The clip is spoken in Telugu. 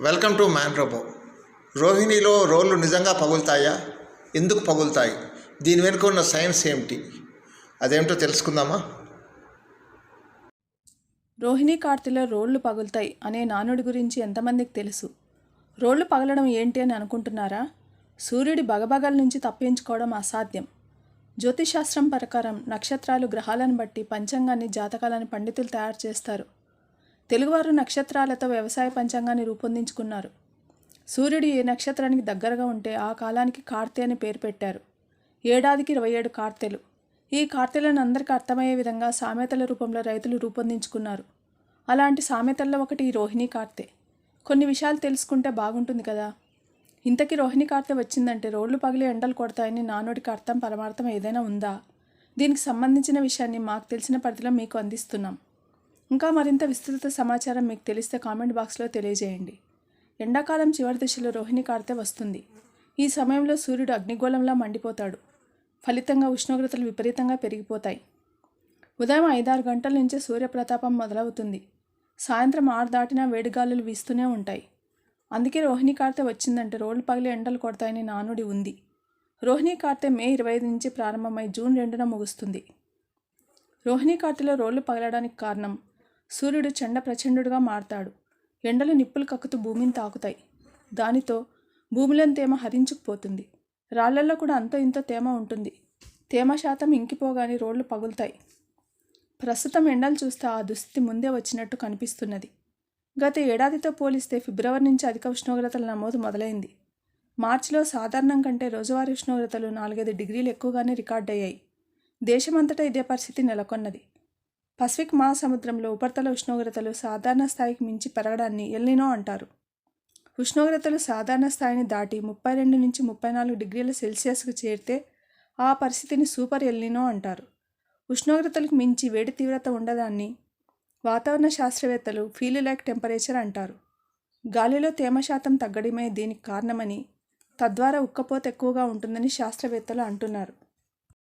వెల్కమ్ టు మ్యాన్ రోబో రోహిణిలో రోళ్ళు నిజంగా పగులుతాయా? ఎందుకు పగులుతాయి? దీని వెనుక ఉన్న సైన్స్ ఏమిటి? అదేమిటో తెలుసుకుందామా? రోహిణి కార్తెలో రోళ్ళు పగులుతాయి అనే నానుడి గురించి ఎంతమందికి తెలుసు? రోళ్ళు పగలడం ఏంటి అని అనుకుంటున్నారా? సూర్యుడి బగబగల నుంచి తప్పించుకోవడం అసాధ్యం. జ్యోతిశాస్త్రం ప్రకారం నక్షత్రాలు గ్రహాలను బట్టి పంచాంగాన్ని జాతకాలను పండితులు తయారు చేస్తారు. తెలుగువారు నక్షత్రాలతో వ్యవసాయ పంచాంగాన్ని రూపొందించుకున్నారు. సూర్యుడు ఏ నక్షత్రానికి దగ్గరగా ఉంటే ఆ కాలానికి కార్తె అని పేరు పెట్టారు. ఏడాదికి ఇరవై ఏడు కార్తెలు. ఈ కార్తెలను అందరికీ అర్థమయ్యే విధంగా సామెతల రూపంలో రైతులు రూపొందించుకున్నారు. అలాంటి సామెతల్లో ఒకటి ఈ రోహిణి కార్తె. కొన్ని విషయాలు తెలుసుకుంటే బాగుంటుంది కదా? ఇంతకీ రోహిణి కార్తె వచ్చిందంటే రోడ్లు పగిలి ఎండలు కొడతాయని నానోడికి అర్థం పరమార్థం ఏదైనా ఉందా? దీనికి సంబంధించిన విషయాన్ని మాకు తెలిసిన పరిధిలో మీకు అందిస్తున్నాం. ఇంకా మరింత విస్తృత సమాచారం మీకు తెలిస్తే కామెంట్ బాక్స్లో తెలియజేయండి. ఎండాకాలం చివరి దశలో రోహిణి కార్తె వస్తుంది. ఈ సమయంలో సూర్యుడు అగ్నిగోళంలా మండిపోతాడు. ఫలితంగా ఉష్ణోగ్రతలు విపరీతంగా పెరిగిపోతాయి. ఉదయం ఐదారు గంటల నుంచే సూర్యప్రతాపం మొదలవుతుంది. సాయంత్రం ఆరు దాటినా వేడిగాలులు వీస్తూనే ఉంటాయి. అందుకే రోహిణి కార్తె వచ్చిందంటే రోడ్లు పగిలి ఎండలు కొడతాయని నానుడి ఉంది. రోహిణి కార్తె మే ఇరవై ఐదు నుంచి ప్రారంభమై జూన్ రెండున ముగుస్తుంది. రోహిణి కార్తెలో రోళ్ళు పగలడానికి కారణం సూర్యుడు చెండ ప్రచండుడుగా మారతాడు. ఎండలు నిప్పులు కక్కుతూ భూమిని తాకుతాయి. దానితో భూమిలోని తేమ హరించుకుపోతుంది. రాళ్ళల్లో కూడా అంతో ఇంతో తేమ ఉంటుంది. తేమ శాతం ఇంకిపోగానే రోడ్లు పగులుతాయి. ప్రస్తుతం ఎండలు చూస్తే ఆ దుస్థితి ముందే వచ్చినట్టు కనిపిస్తున్నది. గత ఏడాదితో పోలిస్తే ఫిబ్రవరి నుంచి అధిక ఉష్ణోగ్రతల నమోదు మొదలైంది. మార్చిలో సాధారణం కంటే రోజువారీ ఉష్ణోగ్రతలు నాలుగైదు డిగ్రీలు ఎక్కువగానే రికార్డయ్యాయి. దేశమంతటా ఇదే పరిస్థితి నెలకొన్నది. పసిఫిక్ మహాసముద్రంలో ఉపరితల ఉష్ణోగ్రతలు సాధారణ స్థాయికి మించి పెరగడాన్ని ఎల్లినో అంటారు. ఉష్ణోగ్రతలు సాధారణ స్థాయిని దాటి ముప్పై రెండు నుంచి ముప్పై నాలుగు డిగ్రీల సెల్సియస్కు చేరితే ఆ పరిస్థితిని సూపర్ ఎల్లినో అంటారు. ఉష్ణోగ్రతలకు మించి వేడి తీవ్రత ఉండదాన్ని వాతావరణ శాస్త్రవేత్తలు ఫీల్ లైక్ టెంపరేచర్ అంటారు. గాలిలో తేమ శాతం తగ్గడమే దీనికి కారణమని తద్వారా ఉక్కపోత ఎక్కువగా ఉంటుందని శాస్త్రవేత్తలు అంటున్నారు.